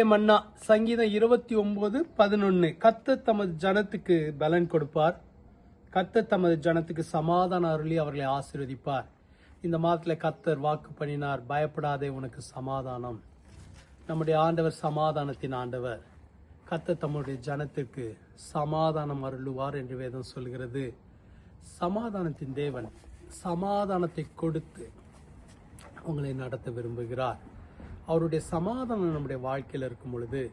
மன்னா சங்கீதம் இருபத்தி ஒன்பது பதினொன்று கத்த தமது ஜனத்துக்கு பலன் கொடுப்பார். கத்த தமது ஜனத்துக்கு சமாதான அருளி அவர்களை ஆசீர்வதிப்பார். இந்த மாதத்தில் கத்தர் வாக்கு பண்ணினார் பயப்படாதே உனக்கு சமாதானம். நம்முடைய ஆண்டவர் சமாதானத்தின் ஆண்டவர். கத்த தம்முடைய ஜனத்திற்கு சமாதானம் அருளுவார் என்று வேதம் சொல்கிறது. சமாதானத்தின் தேவன் சமாதானத்தை கொடுத்து உங்களை நடத்த விரும்புகிறார். அவருடைய சமாதானம் நம்முடைய வாழ்க்கையில் இருக்கும் பொழுது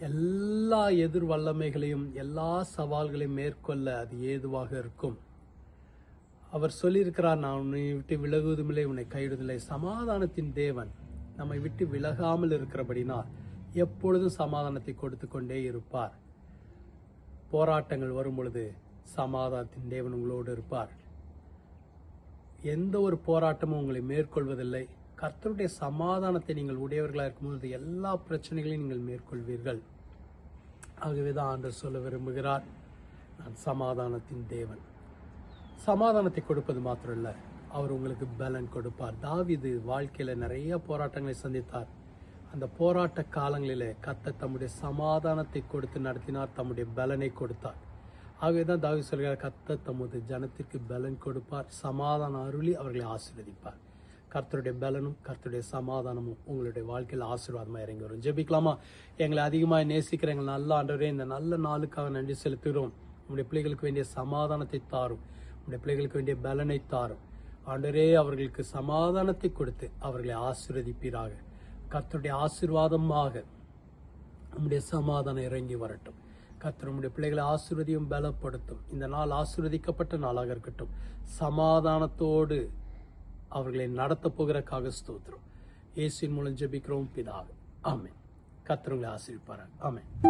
எல்லா எதிர் வல்லமைகளையும் எல்லா சவால்களையும் மேற்கொள்ள அது ஏதுவாக இருக்கும். அவர் சொல்லியிருக்கிறார் நான் உன்னை விட்டு விலகுவதுமில்லை உன்னை கைவிடுவதில்லை. சமாதானத்தின் தேவன் நம்மை விட்டு விலகாமல் இருக்கிறபடினால் எப்பொழுதும் சமாதானத்தை கொடுத்து கொண்டே இருப்பார். போராட்டங்கள் வரும் பொழுது சமாதானத்தின் தேவன் உங்களோடு இருப்பார். எந்த ஒரு போராட்டமும் உங்களை மேற்கொள்வதில்லை. கர்த்தருடைய சமாதானத்தை நீங்கள் உடையவர்களாக இருக்கும்போது எல்லா பிரச்சனைகளையும் நீங்கள் மேற்கொள்வீர்கள். ஆகவே தான் ஆண்டவர் சொல்ல விரும்புகிறார் நான் சமாதானத்தின் தேவன். சமாதானத்தை கொடுப்பது மாத்திரம் இல்ல அவர் உங்களுக்கு பலன் கொடுப்பார். தாவிது வாழ்க்கையில நிறைய போராட்டங்களை சந்தித்தார். அந்த போராட்ட காலங்களிலே கத்த தம்முடைய சமாதானத்தை கொடுத்து நடத்தினார் தம்முடைய பலனை கொடுத்தார். ஆகவேதான் தாவி சொல்கிறார் கத்த தமது ஜனத்திற்கு பலன் கொடுப்பார் சமாதான அருளி அவர்களை ஆசீர்வதிப்பார். கர்த்தருடைய பலனும் கர்த்தருடைய சமாதானமும் உங்களுடைய வாழ்க்கையில் ஆசீர்வாதமாக இறங்கி வரும். ஜெபிக்கலாமா? எங்களை அதிகமாக நேசிக்கிற எங்கள் நல்ல ஆண்டவரே இந்த நல்ல நாளுக்காக நன்றி செலுத்துகிறோம். உங்களுடைய பிள்ளைகளுக்கு வேண்டிய சமாதானத்தை தாரும். உங்களுடைய பிள்ளைகளுக்கு வேண்டிய பலனை தாரும். ஆண்டவரே அவர்களுக்கு சமாதானத்தை கொடுத்து அவர்களை ஆசீர்வதிப்பீராக. கர்த்தருடைய ஆசீர்வாதமாக நம்முடைய சமாதானம் இறங்கி வரட்டும். கர்த்தர் நம்முடைய பிள்ளைகளை ஆசீர்வதியும் பலப்படுத்தும். இந்த நாள் ஆசீர்வதிக்கப்பட்ட நாளாக இருக்கட்டும். சமாதானத்தோடு அவர்களை நடத்த போகிறக்காக ஸ்தோத்திரம். இயேசின் மூலம் ஜெபிக்கிறோம் பிதாவே. ஆமேன். கர்த்தர் உங்களை ஆமேன்.